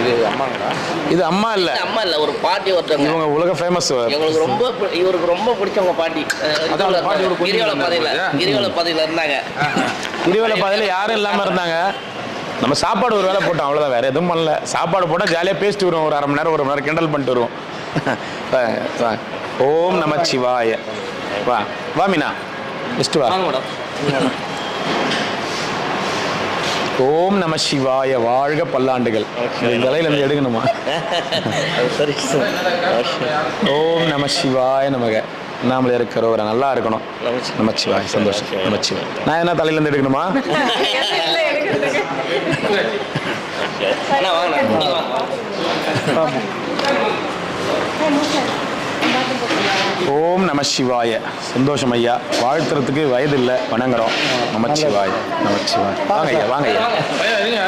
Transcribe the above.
இது அம்மாங்களா? இது அம்மா இல்ல. அம்மா இல்ல ஒரு பாட்டி ஒருத்தவங்க இவங்க உலக ஃபேமஸ் இவங்களுக்கு ரொம்ப இவருக்கு ரொம்ப பிடிச்சவங்க பாட்டி. கிரிவல பாதையில? கிரிவல பாதையில இருந்தாங்க. கிரிவல பாதையில யாரும் இல்லாம இருந்தாங்க. நம்ம சாப்பாடு ஒரு வேளை போட்டோம் அவ்வளவுதான். வேற எதுவும் பண்ணல. சாப்பாடு போட்டா ஜாலியா பேசிட்டு வருவோம் ஒரு அரை மணி நேரம் ஒரு மணி நேரம் கிண்டல் பண்ணிட்டு வருவோம். ஓம் நம சிவாய. வா வா மீனா. நெக்ஸ்ட் வா. மேடம். ஓம் நம சிவாய வாழ்க பல்லாண்டுகள். இந்த தலையில இருந்து எடுக்கணுமா? சரி ஓம் நம சிவாய நமக. நாமளே இருக்கிறவரை நல்லா இருக்கணும். நம சிவாய் சந்தோஷம். நம சிவாய். நான் என்ன தலையில இருந்து எடுக்கணுமா அண்ணா வாங்க நீங்க வாங்க ஓம் நம சிவாய சந்தோஷம் ஐயா. வாழ்த்துறதுக்கு வயது இல்லை வணங்குறோம். நம சிவாய நம சிவாய வாங்க. ஐயா வாங்க ஐயா